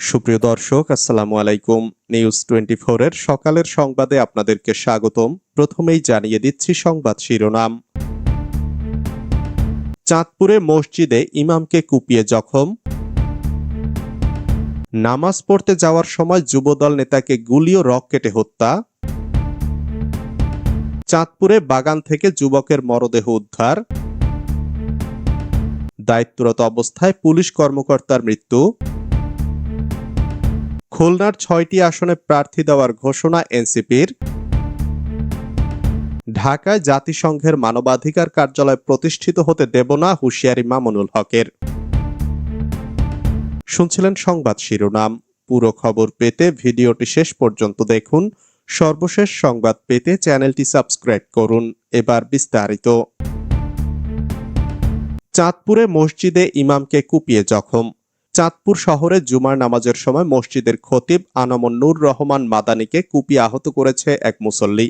সুপ্রিয় দর্শক, আসসালামু আলাইকুম। নিউজ টোয়েন্টি এর সকালের সংবাদে আপনাদেরকে স্বাগতম। প্রথমেই জানিয়ে দিচ্ছি সংবাদ শিরোনাম। চাঁদপুরে মসজিদে ইমামকে কুপিয়ে জখম। নামাজ পড়তে যাওয়ার সময় যুবদল নেতাকে গুলি ও রক কেটে হত্যা। চাঁদপুরে বাগান থেকে যুবকের মরদেহ উদ্ধার। দায়িত্বরত অবস্থায় পুলিশ কর্মকর্তার মৃত্যু। খুলনার ছয়টি আসনে প্রার্থী দেওয়ার ঘোষণা এনসিপির। ঢাকায় জাতিসংঘের মানবাধিকার কার্যালয় প্রতিষ্ঠিত হতে দেব না হুঁশিয়ারি মামুনুল হকের। শুনছিলেন সংবাদ শিরোনাম। পুরো খবর পেতে ভিডিওটি শেষ পর্যন্ত দেখুন। সর্বশেষ সংবাদ পেতে চ্যানেলটি সাবস্ক্রাইব করুন। এবার বিস্তারিত। চাঁদপুরে মসজিদে ইমামকে কুপিয়ে জখম। চাঁদপুর শহরে জুমার নামাজের সময় মসজিদের খতিব আনমন নূর রহমান মাদানিকে কুপিয়ে আহত করেছে এক মুসল্লি।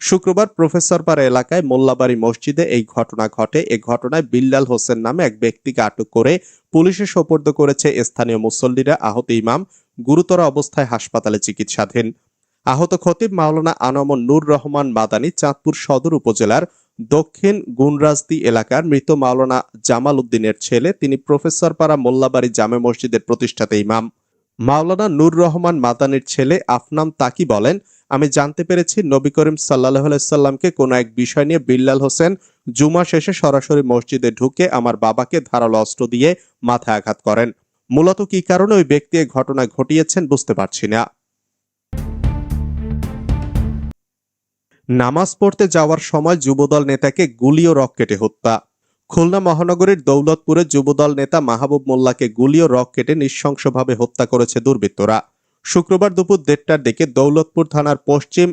শুক্রবার প্রফেসরপাড়া এলাকায় মোল্লাবাড়ি মসজিদে এই ঘটনা ঘটে। এ ঘটনায় বিল্লাল হোসেন নামে এক ব্যক্তিকে আটক করে পুলিশে সোপর্দ করেছে স্থানীয় মুসল্লিরা। আহত ইমাম গুরুতর অবস্থায় হাসপাতালে চিকিৎসাধীন। আহত খতিব মাওলানা আনমন নূর রহমান মাদানি চাঁদপুর সদর উপজেলার দক্ষিণ গুনরাজদি এলাকার মৃত মাওলানা জামাল উদ্দিনের ছেলে, তিনি প্রফেসরপাড়া মোল্লাবাড়ি জামে মসজিদের প্রতিষ্ঠাতা ইমাম। মাওলানা নূর রহমান মাদানির ছেলে আফনাম তাকি বলেন, আমি জানতে পেরেছি নবী করিম সাল্লাহ সাল্লামকে কোনো এক বিষয় নিয়ে বিল্লাল হোসেন জুমা শেষে সরাসরি মসজিদে ঢুকে আমার বাবাকে ধারালো অস্ত্র দিয়ে মাথায় আঘাত করেন। মূলত কি কারণে ওই ব্যক্তি ঘটনা ঘটিয়েছেন বুঝতে পারছি না। নামাজ পড়তে যাওয়ার সময় যুবদল নেতাকে গুলি ও রক কেটে হত্যা। খুলনা মহানগরীর দৌলতপুরে যুবদল নেতা মাহবুব মোল্লাকে গুলি ও রক কেটে নৃশংসভাবে হত্যা করেছে দুর্বৃত্তরা। শুক্রবার দুপুর দেড়টার দিকে দৌলতপুর থানার পশ্চিম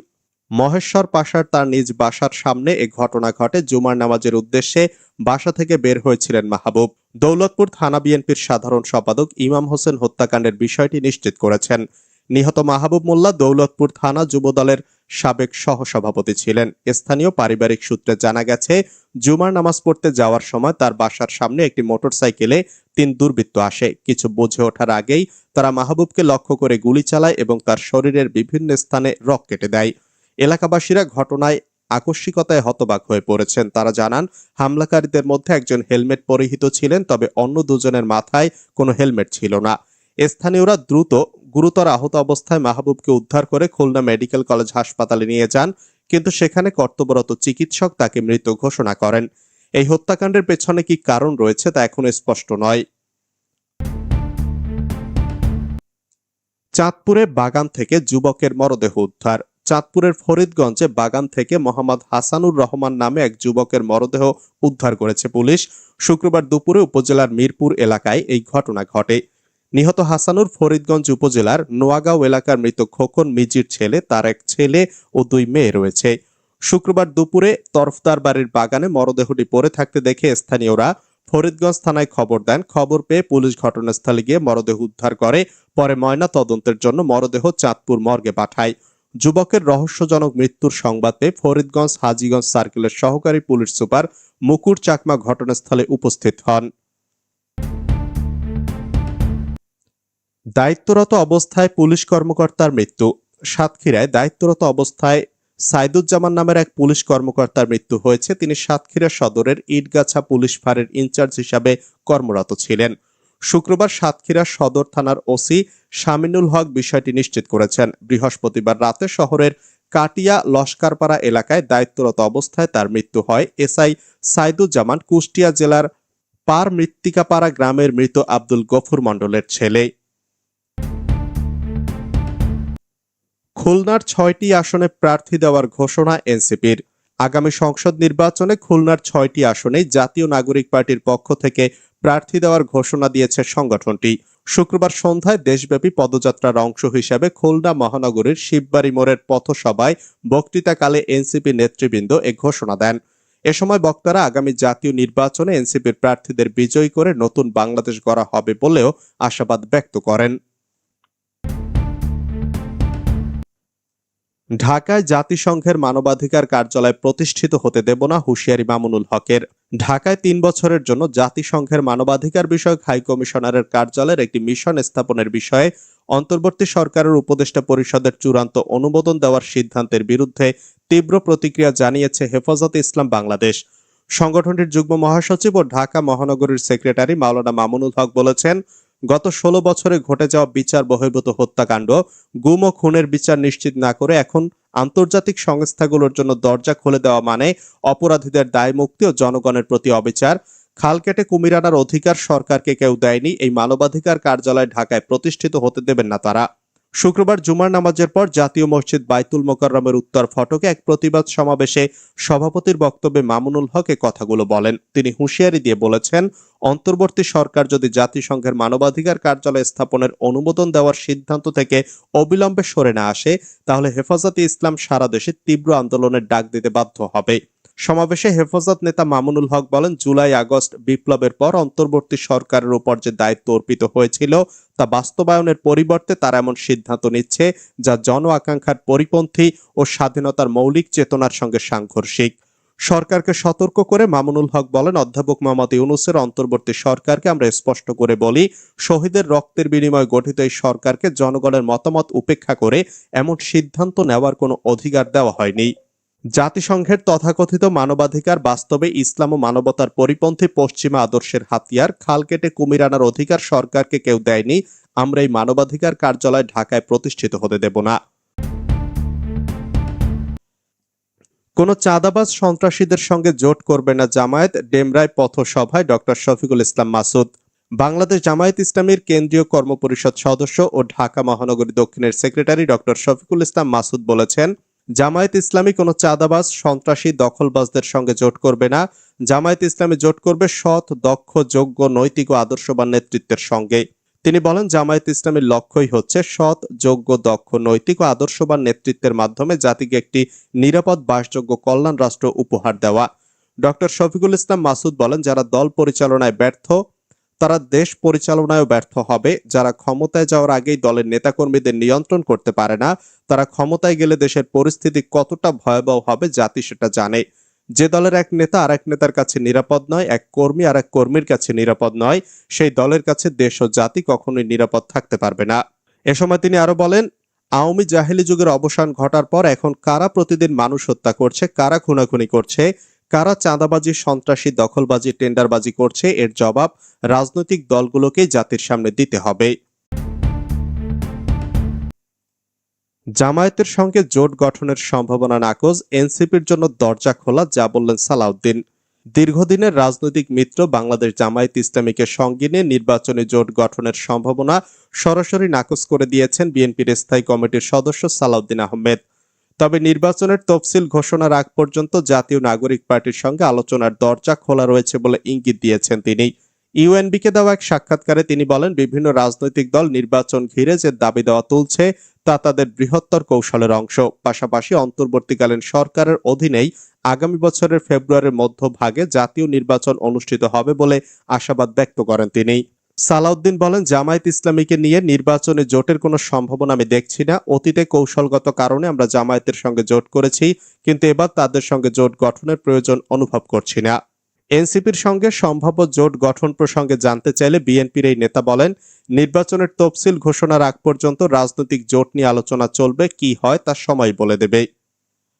মহেশ্বর পাশার তার নিজ বাসার সামনে এ ঘটনা ঘটে। জুমার নামাজের উদ্দেশ্যে বাসা থেকে বের হয়েছিলেন মাহবুব। দৌলতপুর থানা বিএনপির সাধারণ সম্পাদক ইমাম হোসেন হত্যাকাণ্ডের বিষয়টি নিশ্চিত করেছেন। নিহত মাহবুব মোল্লা দৌলতপুর থানা যুবদলের সাবেক সহসভাপতি ছিলেন। স্থানীয় পারিবারিক সূত্রে জানা গেছে, জুমার নামাজ পড়তে যাওয়ার সময় তার বাসার সামনে একটি মোটরসাইকেলে তিন দুর্বৃত্ত আসে। কিছু বুঝে ওঠার আগেই তারা মাহবুবকে লক্ষ্য করে গুলি চালায় এবং তার শরীরের বিভিন্ন স্থানে রক কেটে দেয়। এলাকাবাসীরা ঘটনায় আকস্মিকতায় হতবাক হয়ে পড়েছেন। তারা জানান, হামলাকারীদের মধ্যে একজন হেলমেট পরিহিত ছিলেন, তবে অন্য দুজনের মাথায় কোনো হেলমেট ছিল না। স্থানীয়রা দ্রুত গুরুতর আহত অবস্থায় মাহবুবকে উদ্ধার করে খুলনা মেডিকেল কলেজ হাসপাতালে নিয়ে যান, কিন্তু সেখানে কর্তব্যরত চিকিৎসক তাকে মৃত ঘোষণা করেন। এই হত্যাকাণ্ডের পেছনে কি কারণ রয়েছে তা এখনও স্পষ্ট নয়। চাঁদপুরে বাগান থেকে যুবকের মরদেহ উদ্ধার। চাঁদপুরের ফরিদগঞ্জে বাগান থেকে মোহাম্মদ হাসানুর রহমান নামে এক যুবকের মরদেহ উদ্ধার করেছে পুলিশ। শুক্রবার দুপুরে উপজেলার মিরপুর এলাকায় এই ঘটনা ঘটে। নিহত হাসানুর ফরিদগঞ্জ উপজেলার নোয়াগাঁও এলাকার মৃত খোকন মিজির ছেলে, তার এক ছেলে ও দুই মেয়ে রয়েছে। শুক্রবার দুপুরে তরফদার বাড়ির বাগানে মরদেহটি পড়ে থাকতে দেখে স্থানীয়রা ফরিদগঞ্জ থানায় খবর দেন। খবর পেয়ে পুলিশ ঘটনাস্থলে গিয়ে মরদেহ উদ্ধার করে, পরে ময়না তদন্তের জন্য মরদেহ চাঁদপুর মর্গে পাঠায়। যুবকের রহস্যজনক মৃত্যুর সংবাদ পেয়ে ফরিদগঞ্জ হাজিগঞ্জ সার্কেলের সহকারী পুলিশ সুপার মুকুর চাকমা ঘটনাস্থলে উপস্থিত হন। দায়িত্বরত অবস্থায় পুলিশ কর্মকর্তার মৃত্যু। সাতক্ষীরায় দায়িত্বরত অবস্থায় সাইদুজ্জামান নামের এক পুলিশ কর্মকর্তার মৃত্যু হয়েছে। তিনি সাতক্ষীরা সদরের ইটগাছা পুলিশ ফাঁড়ির ইনচার্জ হিসাবে কর্মরত ছিলেন। শুক্রবার সাতক্ষীরা সদর থানার ওসি শামিনুল হক বিষয়টি নিশ্চিত করেছেন। বৃহস্পতিবার রাতে শহরের কাটিয়া লস্কারপাড়া এলাকায় দায়িত্বরত অবস্থায় তার মৃত্যু হয়। এসআই সাইদুজ্জামান কুষ্টিয়া জেলার পার মৃত্তিকাপাড়া গ্রামের মৃত আব্দুল গফুর মণ্ডলের ছেলে। খুলনার ছয়টি আসনে প্রার্থী দেওয়ার ঘোষণা এনসিপির। আগামী সংসদ নির্বাচনে খুলনার ছয়টি আসনে জাতীয় নাগরিক পার্টির পক্ষ থেকে প্রার্থী দেওয়ার ঘোষণা দিয়েছে সংগঠনটি। শুক্রবার সন্ধ্যায় দেশব্যাপী পদযাত্রার অংশ হিসেবে খুলনা মহানগরীর শিববাড়ি মোড়ের পথসভায় বক্তৃতাকালে এনসিপি নেতৃবৃন্দ এ ঘোষণা দেন। এ সময় বক্তারা আগামী জাতীয় নির্বাচনে এনসিপির প্রার্থীদের বিজয়ী করে নতুন বাংলাদেশ গড়া হবে বলেও আশাবাদ ব্যক্ত করেন। ঢাকায় জাতিসংঘের মানবাধিকার কার্যালয় প্রতিষ্ঠিত হতে দেব না হুঁশিয়ারি মামুনুল হকের। ঢাকায় তিন বছরের জন্য জাতিসংঘের মানবাধিকার বিষয়ক হাই কমিশনারের কার্যালয়ের একটি মিশন স্থাপনের বিষয়ে অন্তর্বর্তী সরকারের উপদেষ্টা পরিষদের চূড়ান্ত অনুমোদন দেওয়ার সিদ্ধান্তের বিরুদ্ধে তীব্র প্রতিক্রিয়া জানিয়েছে হেফাজতে ইসলাম বাংলাদেশ। সংগঠনটির যুগ্ম মহাসচিব ও ঢাকা মহানগরীর সেক্রেটারি মাওলানা মামুনুল হক বলেছেন গত ষোলো বছরে ঘটে যাওয়া বিচার বহির্ভূত হত্যাকাণ্ড, গুম ও খুনের বিচার নিশ্চিত না করে এখন আন্তর্জাতিক সংস্থাগুলোর জন্য দরজা খুলে দেওয়া মানে অপরাধীদের দায় মুক্তি ও জনগণের প্রতি অবিচার। খাল কেটে কুমির আনার অধিকার সরকারকে কেউ দেয়নি, এই মানবাধিকার কার্যালয় ঢাকায় প্রতিষ্ঠিত হতে দেবেন না তারা। শুক্রবার জুমার নামাজের পর জাতীয় মসজিদ বাইতুল মোকাররমের উত্তর ফটকে এক প্রতিবাদ সমাবেশে সভাপতির বক্তব্যে মামুনুল হক কথাগুলো বলেন। তিনি হুঁশিয়ারি দিয়ে বলেছেন, অন্তর্বর্তী সরকার যদি জাতিসংঘের মানবাধিকার কার্যালয় স্থাপনের অনুমোদন দেওয়ার সিদ্ধান্ত থেকে অবিলম্বে সরে না আসে, তাহলে হেফাজতে ইসলাম সারা দেশে তীব্র আন্দোলনের ডাক দিতে বাধ্য হবে। সমাবেশে হেফাজত নেতা মামুনুল হক বলেন, জুলাই আগস্ট বিপ্লবের পর অন্তর্বর্তী সরকারের উপর যে দায়িত্ব অর্পিত হয়েছিল তা বাস্তবায়নের পরিবর্তে তারা এমন সিদ্ধান্ত নিচ্ছে যা জন আকাঙ্ক্ষার পরিপন্থী ও স্বাধীনতার মৌলিক চেতনার সঙ্গে সাংঘর্ষিক। সরকারকে সতর্ক করে মামুনুল হক বলেন, অধ্যাপক মোহাম্মদ ইউনুসের অন্তর্বর্তী সরকারকে আমরা স্পষ্ট করে বলি, শহীদের রক্তের বিনিময়ে গঠিত এই সরকারকে জনগণের মতামত উপেক্ষা করে এমন সিদ্ধান্ত নেওয়ার কোনো অধিকার দেওয়া হয়নি। জাতিসংঘের তথাকথিত মানবাধিকার বাস্তবে ইসলাম ও মানবতার পরিপন্থী পশ্চিমা আদর্শের হাতিয়ার। খাল কেটে কুমির আনার অধিকার সরকারকে কেউ দেয়নি। আমরা এই মানবাধিকার কার্যালয় ঢাকায় প্রতিষ্ঠিত হতে দেব না। কোনো চাঁদাবাজ সন্ত্রাসীদের সঙ্গে জোট করবে না জামায়াত, ডেমরায় পথসভায় ডক্টর শফিকুল ইসলাম মাসুদ। বাংলাদেশ জামায়াত ইসলামীর কেন্দ্রীয় কর্মপরিষদ সদস্য ও ঢাকা মহানগরী দক্ষিণের সেক্রেটারি ডক্টর শফিকুল ইসলাম মাসুদ বলেছেন জামায়াত ইসলামী কোনো চাঁদাবাজ, সন্ত্রাসী, দখলবাজদের সঙ্গে জোট করবে না। জামায়াত ইসলামী জোট করবে সৎ, দক্ষ, যোগ্য, নৈতিক ও আদর্শবান নেতৃত্বের সঙ্গে। তিনি বলেন, জামায়াত ইসলামের লক্ষ্যই হচ্ছে সৎ, যোগ্য, দক্ষ, নৈতিক ও আদর্শবান নেতৃত্বের মাধ্যমে জাতিকে একটি নিরাপদ, বাসযোগ্য কল্যাণ রাষ্ট্র উপহার দেওয়া। ডক্টর শফিকুল ইসলাম মাসুদ বলেন, যারা দল পরিচালনায় ব্যর্থ তারা দেশ পরিচালনায়ও ব্যর্থ হবে। যারা ক্ষমতায় যাওয়ার আগেই দলের নেতাকর্মীদের নিয়ন্ত্রণ করতে পারে না, তারা ক্ষমতায় গেলে দেশের পরিস্থিতি কতটা ভয়াবহ হবে জাতি সেটা জানে। যে দলের এক নেতা আর এক নেতার কাছে নিরাপদ নয়, এক কর্মী আর এক কর্মীর কাছে নিরাপদ নয়, সেই দলের কাছে দেশ ও জাতি কখনোই নিরাপদ থাকতে পারবে না। এ সময় তিনি আরও বলেন, আওয়ামী জাহেলি যুগের অবসান ঘটার পর এখন কারা প্রতিদিন মানুষ হত্যা করছে, কারা খুনাখুনি করছে কারা চাঁদাবাজি, সন্ত্রাসী, দখলবাজি, টেন্ডারবাজি করছে এর জবাব রাজনৈতিক দলগুলোকেই জাতির সামনে দিতে হবে। জামায়াতের সঙ্গে জোট গঠনের সম্ভাবনা নাকচ, এনসিপির জন্য দরজা খোলা, যা বললেন সালাউদ্দিন। দীর্ঘদিনের রাজনৈতিক মিত্র বাংলাদেশ জামায়াত ইসলামীকে সঙ্গে নিয়ে নির্বাচনী জোট গঠনের সম্ভাবনা সরাসরি নাকচ করে দিয়েছেন বিএনপির স্থায়ী কমিটির সদস্য সালাউদ্দিন আহমেদ। তবে নির্বাচনের তফসিল ঘোষণার আগ পর্যন্ত জাতীয় নাগরিক পার্টির সঙ্গে আলোচনার দরজা খোলা রয়েছে বলে ইঙ্গিত দিয়েছেন তিনি। ইউএনবিকে দেওয়া এক সাক্ষাৎকারে তিনি বলেন, বিভিন্ন রাজনৈতিক দল নির্বাচন ঘিরে যে দাবি দেওয়া তুলছে, তা তাদের বৃহত্তর কৌশলের অংশ। পাশাপাশি অন্তর্বর্তীকালীন সরকারের অধীনেই আগামী বছরের ফেব্রুয়ারির মধ্যভাগে জাতীয় নির্বাচন অনুষ্ঠিত হবে বলে আশাবাদ ব্যক্ত করেন তিনি। সালাউদ্দিন বলেন, জামায়াত ইসলামীকে নিয়ে নির্বাচনে জোটের কোনো সম্ভাবনা আমি দেখছি না। অতীতে কৌশলগত কারণে আমরা জামায়াতের সঙ্গে জোট করেছি, কিন্তু এবার তাদের সঙ্গে জোট গঠনের প্রয়োজন অনুভব করছি না। এনসিপির সঙ্গে সম্ভাব্য জোট গঠন প্রসঙ্গে জানতে চাইলে বিএনপির এই নেতা বলেন, নির্বাচনের তফসিল ঘোষণার আগ পর্যন্ত রাজনৈতিক জোট নিয়ে আলোচনা চলবে, কি হয় তা সময় বলে দেবে।